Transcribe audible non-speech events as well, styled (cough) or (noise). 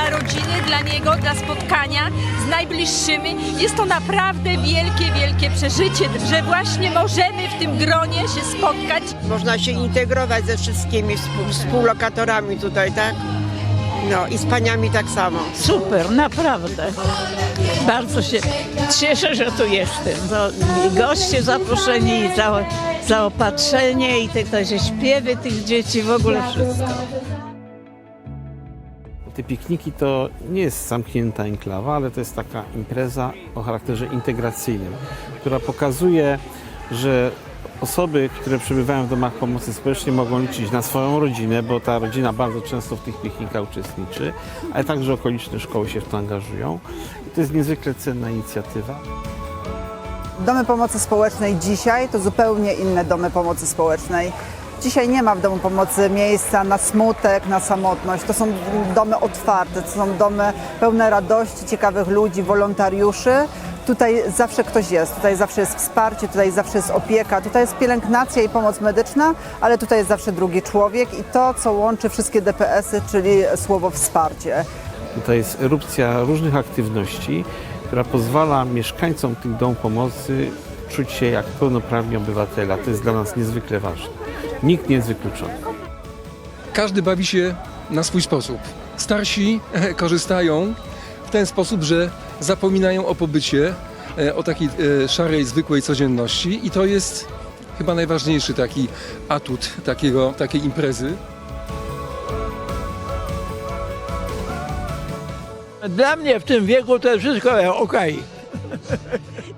rodziny, dla niego, dla spotkania z najbliższymi. Jest to naprawdę wielkie, wielkie przeżycie, że właśnie możemy w tym gronie się spotkać. Można się integrować ze wszystkimi współ- współlokatorami tutaj, tak? No i z paniami tak samo. Super, naprawdę. Bardzo się cieszę, że tu jestem. To I goście zaproszeni, i za, zaopatrzenie, i te, te śpiewy tych dzieci, w ogóle wszystko. Te pikniki to nie jest zamknięta enklawa, ale to jest taka impreza o charakterze integracyjnym, która pokazuje, że osoby, które przebywają w domach pomocy społecznej mogą liczyć na swoją rodzinę, bo ta rodzina bardzo często w tych piknikach uczestniczy, ale także okoliczne szkoły się w to angażują. I to jest niezwykle cenna inicjatywa. Domy pomocy społecznej dzisiaj to zupełnie inne domy pomocy społecznej. Dzisiaj nie ma w domu pomocy miejsca na smutek, na samotność. To są domy otwarte, to są domy pełne radości, ciekawych ludzi, wolontariuszy. Tutaj zawsze ktoś jest, tutaj zawsze jest wsparcie, tutaj zawsze jest opieka, tutaj jest pielęgnacja i pomoc medyczna, ale tutaj jest zawsze drugi człowiek i to, co łączy wszystkie DPS-y, czyli słowo wsparcie. Tutaj jest erupcja różnych aktywności, która pozwala mieszkańcom tych dom pomocy czuć się jak pełnoprawni obywatele. To jest dla nas niezwykle ważne. Nikt nie jest wykluczony. każdy bawi się na swój sposób. Starsi e, (laughs) korzystają w ten sposób, że zapominają o pobycie, e, o takiej e, szarej, zwykłej codzienności i to jest chyba najważniejszy taki atut takiego, takiej imprezy. Dla mnie w tym wieku to jest wszystko okej. (laughs)